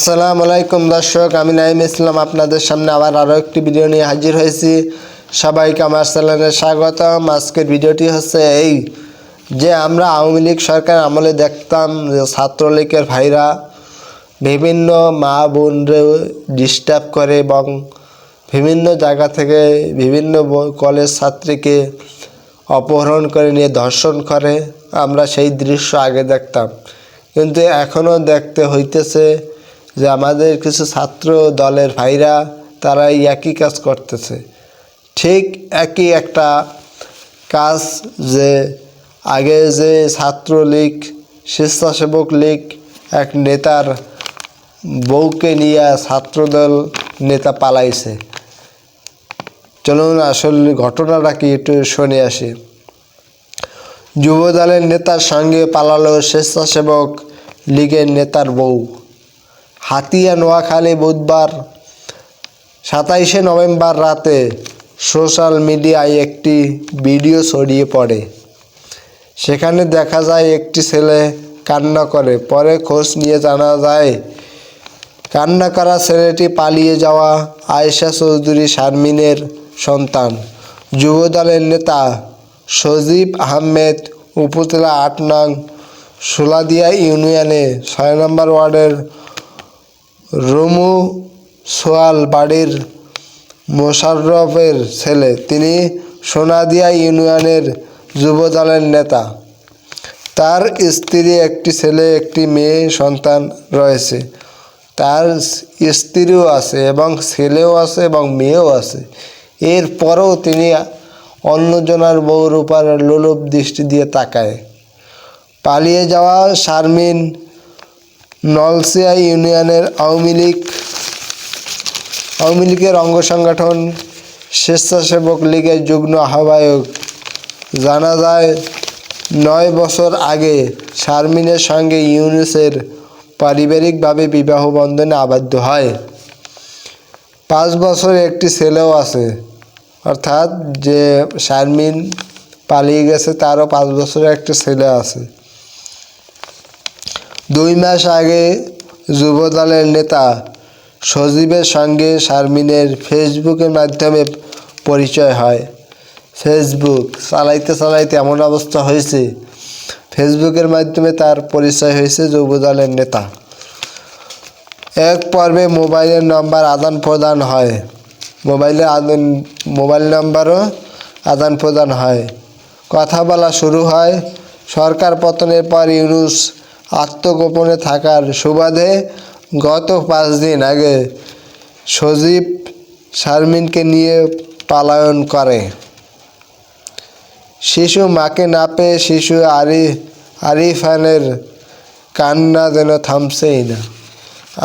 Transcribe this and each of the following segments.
আসসালামু আলাইকুম দর্শক, আমি নাইম ইসলাম আপনাদের সামনে আবার আরও একটি ভিডিও নিয়ে হাজির হয়েছি। সবাইকে আমার চ্যানেলে স্বাগতম। আজকের ভিডিওটি হচ্ছে এই যে আমরা আওয়ামী লীগ সরকার আমলে দেখতাম যে ছাত্রলীগের ভাইরা বিভিন্ন মা বোনরে ডিস্টার্ব করে এবং বিভিন্ন জায়গা থেকে বিভিন্ন কলেজ ছাত্রীকে অপহরণ করে নিয়ে ধর্ষণ করে, আমরা সেই দৃশ্য আগে দেখতাম। কিন্তু এখনও দেখতে হইতেছে যে আমাদের কিছু ছাত্র দলের ভাইরা তারা একই কাজ করতেছে। ঠিক একই একটা কাজ যে আগে যে ছাত্রলীগ, স্বেচ্ছাসেবক লীগ এক নেতার বউকে নিয়ে ছাত্রদল নেতা পালাইছে। চলুন আসল ঘটনাটা কি একটু শুনে আসি। যুবদলের নেতার সঙ্গে পালালো স্বেচ্ছাসেবক লীগের নেতার বউ। হাতিয়া নোয়াখালী বুধবার সাতাইশে নভেম্বর রাতে সোশ্যাল মিডিয়ায় একটি ভিডিও ছড়িয়ে পড়ে। সেখানে দেখা যায় একটি ছেলে কান্না করে। পরে খোঁজ নিয়ে জানা যায়, কান্না করা ছেলেটি পালিয়ে যাওয়া আয়েশা চৌধুরী শারমিনের সন্তান। যুবদলের নেতা সজীব আহমেদ উপজেলা আট নং সোলাদিয়া ইউনিয়নে ছয় নম্বর ওয়ার্ডের রুমু সোয়াল বাড়ির মোশাররফের ছেলে। তিনি সোনাদিয়া ইউনিয়নের যুবদলের নেতা। তার স্ত্রী একটি ছেলে, একটি মেয়ে, সন্তান রয়েছে। তার স্ত্রীও আছে এবং ছেলেও আছে এবং মেয়েও আছে। এরপরেও তিনি অন্যজনের বউর উপর লোলভ দৃষ্টি দিয়ে তাকায়। পালিয়ে যাওয়া শারমিন নলসিয়া ইউনিয়নের আওয়ামী লীগ, আওয়ামী লীগের অঙ্গ সংগঠন স্বেচ্ছাসেবক লীগের যুগ্ম আহ্বায়ক। জানা যায়, নয় বছর আগে শারমিনের সঙ্গে ইউনুসের পারিবারিকভাবে বিবাহ বন্ধনে আবদ্ধ হয়। পাঁচ বছর একটি ছেলেও আছে, অর্থাৎ যে শারমিন পালিয়ে গেছে, তারও পাঁচ বছরের একটা ছেলে আছে। দুই মাস আগে যুবদলের নেতা সজীবের সঙ্গে শারমিনের ফেসবুকের মাধ্যমে পরিচয় হয়। ফেসবুক চালাইতে চালাইতে এমন অবস্থা হয়েছে, ফেসবুকের মাধ্যমে তার পরিচয় হয়েছে যুবদলের নেতা। এক পর্বে মোবাইলের নম্বর আদান প্রদান হয়। মোবাইলের আদান, মোবাইল নম্বরও আদান প্রদান হয়। কথা বলা শুরু হয়, সরকার পতনের পর ইউনুস আত্মগোপনে থাকার সুবাদে গত পাঁচ দিন আগে সজীব শারমিনকে নিয়ে পালায়ন করে। শিশু মাকে না পেয়ে শিশু আরি, আরিফানের কান্না যেন থামছেই না।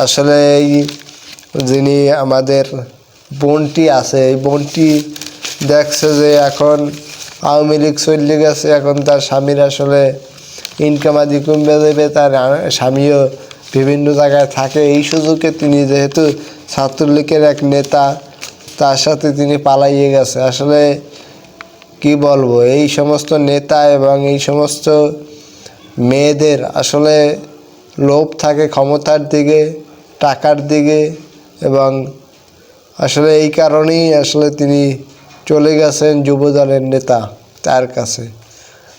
আসলে এই যিনি আমাদের বোনটি আছে, এই বোনটি দেখছে যে এখন আওয়ামী লীগ চলে গেছে, এখন তার স্বামীর আসলে ইনকাম আদি কমবে দেবে, তার স্বামীও বিভিন্ন জায়গায় থাকে। এই সুযোগে তিনি যেহেতু ছাত্রলীগের এক নেতা, তার সাথে তিনি পালাইয়ে গেছে। আসলে কি বলব, এই সমস্ত নেতা এবং এই সমস্ত মেয়েদের আসলে লোভ থাকে ক্ষমতার দিকে, টাকার দিকে এবং আসলে এই কারণেই আসলে তিনি চলে গেছেন যুবদলের নেতা, তার কাছে।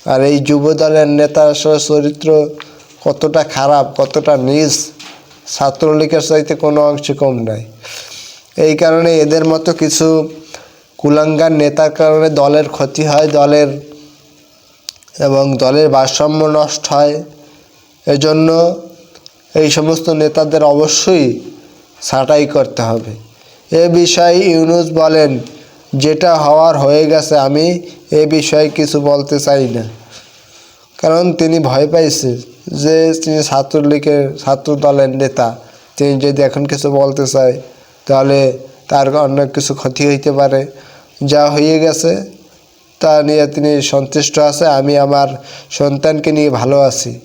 আর এই যুবদলের নেতা আসলে চরিত্র কতটা খারাপ, কতটা নিজ ছাত্রলীগের চাইতে কোনো অংশে কম নাই। এই কারণে এদের মতো কিছু কুলাঙ্গার নেতার কারণে দলের ক্ষতি হয়, দলের এবং দলের ভারসাম্য নষ্ট হয়। এজন্য এই সমস্ত নেতাদের অবশ্যই ছাঁটাই করতে হবে। এ বিষয়ে ইউনুস বলেন যেটা হওয়ার হয়ে গেছে, আমি এ বিষয়ে কিছু বলতে চাই না। কারণ তিনি ভয় পাইছে যে তিনি ছাত্রলীগের ছাত্র দলের নেতা। তিনি যদি এখন কিছু বলতে চায়, তাহলে তার অনেক কিছু ক্ষতি হইতে পারে। যা হয়ে গেছে, তা নিয়ে তিনি সন্তুষ্ট আছে, আমি আমার সন্তানকে নিয়ে ভালো আছি।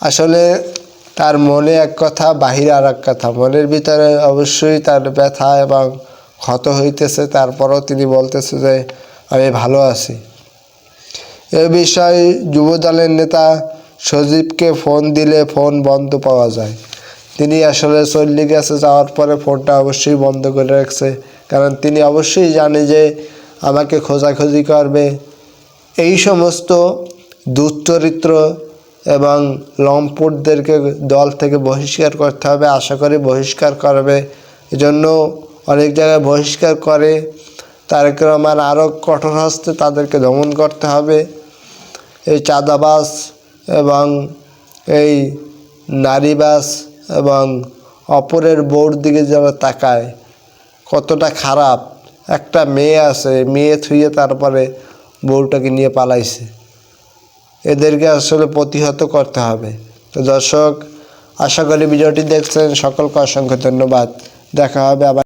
আসলে তার মনে এক কথা, বাহিরে আর এক কথা। মনের ভিতরে অবশ্যই তার ব্যথা এবং ক্ষত হইতেছে, তারপরও তিনি বলতেছে যে, আমি ভালো আছি। এ বিষয়ে যুবদলের নেতা সজীবকে ফোন দিলে ফোন বন্ধ পাওয়া যায়। তিনি আসলে চল্লি গেছে, যাওয়ার পরে ফোনটা অবশ্যই বন্ধ করে রাখছে, কারণ তিনি অবশ্যই জানে যে আমাকে খোঁজাখুঁজি করবে। এই সমস্ত দুশ্চরিত্র এবং লম্পটদেরকে দল থেকে বহিষ্কার করতে হবে, আশা করি বহিষ্কার করবে। এজন্য অনেক জায়গায় বহিষ্কার করে। তারেক রহমান আরও কঠোর হস্তে তাদেরকে দমন করতে হবে। এই চাঁদাবাস এবং এই নারীবাস এবং অপরের বউর দিকে যারা তাকায়, কতটা খারাপ। একটা মেয়ে আছে মেয়ে থুয়ে তারপরে বউটাকে নিয়ে পালাইছে। এদেরকে আসলে প্রতিহত করতে হবে। তো দর্শক, আশা করি ভিডিওটি দেখছেন। সকলকে অসংখ্য ধন্যবাদ। দেখা হবে আবার।